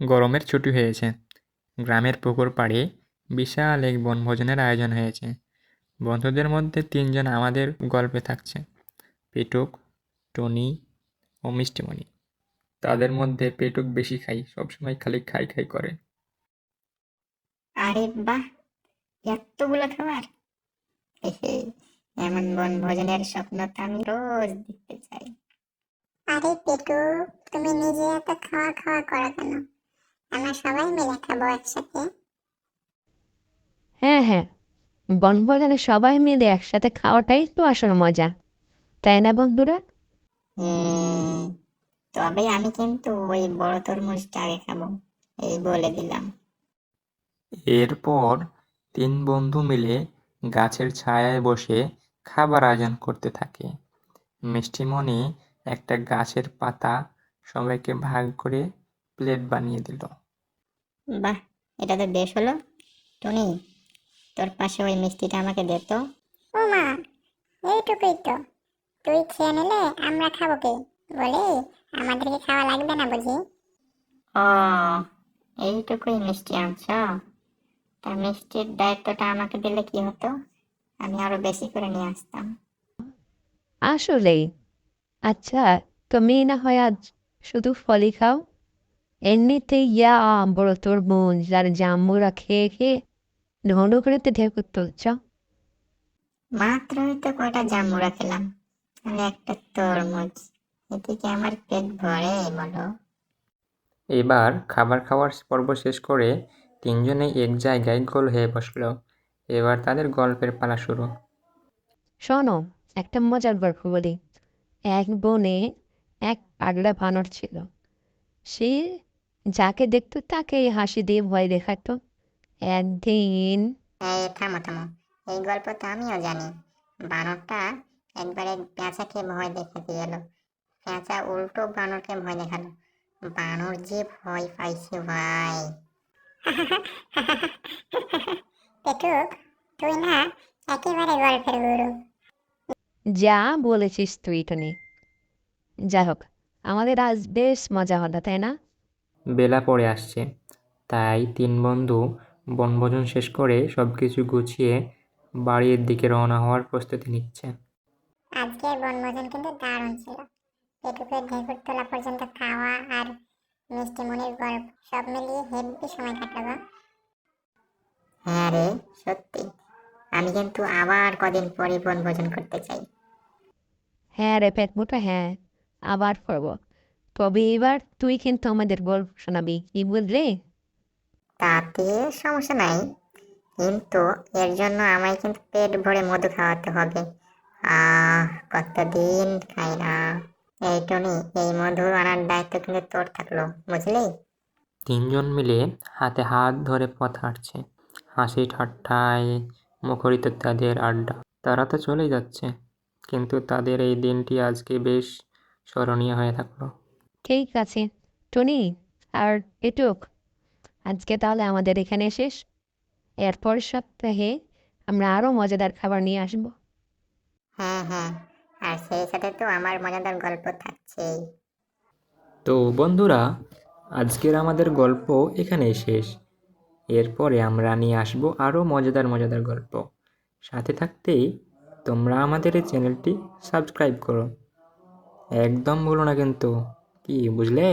গরমের ছুটি হয়েছে। গ্রামের পুকুর পাড়ে বিশাল এক বনভোজনের আয়োজন হয়েছে। বন্ধুদের মধ্যে তিনজন আমাদের গল্পে থাকছে। পেটুক টনি ও মিষ্টিমণি। তাদের মধ্যে পেটুক বেশি খাই সবসময় খালি খাই খাই করে। আরে বাহ! এতগুলো খাবার! এমন বনভোজনের স্বপ্ন তো আমি রোজ দেখতে চাই। আরে পেটু তুমি নিজে এত খাওয়া খাওয়া করো কেন? আমরা সবাই মিলে খাব একসাথে। হ্যাঁ হ্যাঁ। বনভোজনে সবাই মিলে একসাথে খাওয়াটাই তো আসল মজা। তাই না বন্ধুরা? হুম, তবে আমি কিন্তু ওই বড় তরমুজটা আগে খাব এই বলে দিলাম। এরপর তিন বন্ধু মিলে গাছের ছায়ায় বসে খাবার আয়োজন করতে থাকে। মিষ্টিমণি একটা গাছের পাতা সবাইকে ভাগ করে প্লেট বানিয়ে দিল। বাহ এটা তো বেশ হলো। টনি তোর পাশে ওই মিষ্টিটা আমাকে দে তো। ও মা এইটুকুই তো। তুই খেয়ে নিলে আমরা খাব কি? বলে আমাদেরকে খাওয়া লাগবে না বুঝি? ও এইটুকুই মিষ্টি আনছ? তা মিষ্টির দায়িত্বটা আমাকে দিলে কি হতো? আমি আরও বেশি করে নিয়ে আসতাম। আসলেই। আচ্ছা তুমি না হয় আজ শুধু ফলই খাও? এমনিতে ইয়া বড় তরমুজ আর জাম্বুরা খেয়ে খেয়ে ঘন করে তো ঢেকে তুলছ মাত্রই তো কয়টা জামুরা খেলাম আর একটা তরমুজ। এদিকে আমার পেট ভরে বলো। এবার খাবার খাওয়ার পর্ব শেষ করে তিনজনে এক জায়গায় গোল হয়ে বসল। এবার তাদের গল্পের পালা শুরু। শোনো একটা মজার গল্প বলি। এক বনে এক পাগলা বানর ছিল। সে যাকে দেখতো তাকেই হাসি দিয়ে ভয় দেখাতো। একদিন এই থামো থামো। এই গল্প তো আমিও জানি। বানরটা একবার এক পেঁচাকে ভয় দেখাতে এলো। পেঁচা উল্টো বানরকে ভয় দেখাল। বানর যে ভয় পাইছে ভাই। পেটুক তুই না একেবারে গল্পের গুরু। যা বলেছিস তুই টনি। যাই হোক আমাদের আজ বেশ মজা হলো তাই না? বেলা পড়ে আসছে। তাই তিন বন্ধু বনভোজন শেষ করে সব কিছু গুছিয়ে বাড়ির দিকে রওনা হওয়ার প্রস্তুতি নিচ্ছে। আজকের বনভোজন কিন্তু দারুণ ছিল। পেটুকের ঢেকুর তোলা পর্যন্ত খাওয়া আর মিষ্টি মনির গল্প সব মিলিয়ে হেব্বি সময় কাটাবো হ্যাঁ রে সত্যি। আমি কিন্তু আবার কদিন পরে বনভোজন করতে চাই। হ্যাঁ রে পেট হ্যাঁ। আবার পড়ব তবে এবার তুই কিন্তু আমাদের গল্প শোনাবি। কি বুঝলি তাতে সমস্যা নাই। কিন্তু এর জন্য আমায় কিন্তু পেট ভরে মধু খাওয়াতে হবে। আহ কতদিন খাই না। এই টনি এই মধু আনার দায়িত্ব কিন্তু তোর থাকল বুঝলি? তিনজন মিলে হাতে হাত ধরে পথ হাঁটছে। হাসি ঠাট্টায় মুখরিত তাদের আড্ডা। তারা তো চলে যাচ্ছে কিন্তু তাদের এই দিনটি আজকে বেশ স্মরণীয় হয়ে থাকল। ঠিক আছে টনি আর এটুক। আজকে তাহলে আমাদের এখানে শেষ। এরপর সপ্তাহে আমরা আরও মজাদার খাবার নিয়ে আসব। হ্যাঁ হ্যাঁ আর সেই সাথে তো আমার মজাদার গল্প থাকছেই। তো বন্ধুরা আজকের আমাদের গল্প এখানেই শেষ। এরপরে আমরা নিয়ে আসব আরও মজাদার মজাদার গল্প। সাথে থাকতেই তোমরা আমাদের এই চ্যানেলটি সাবস্ক্রাইব করো। একদম ভুলো না কিন্তু। কি বুঝলে?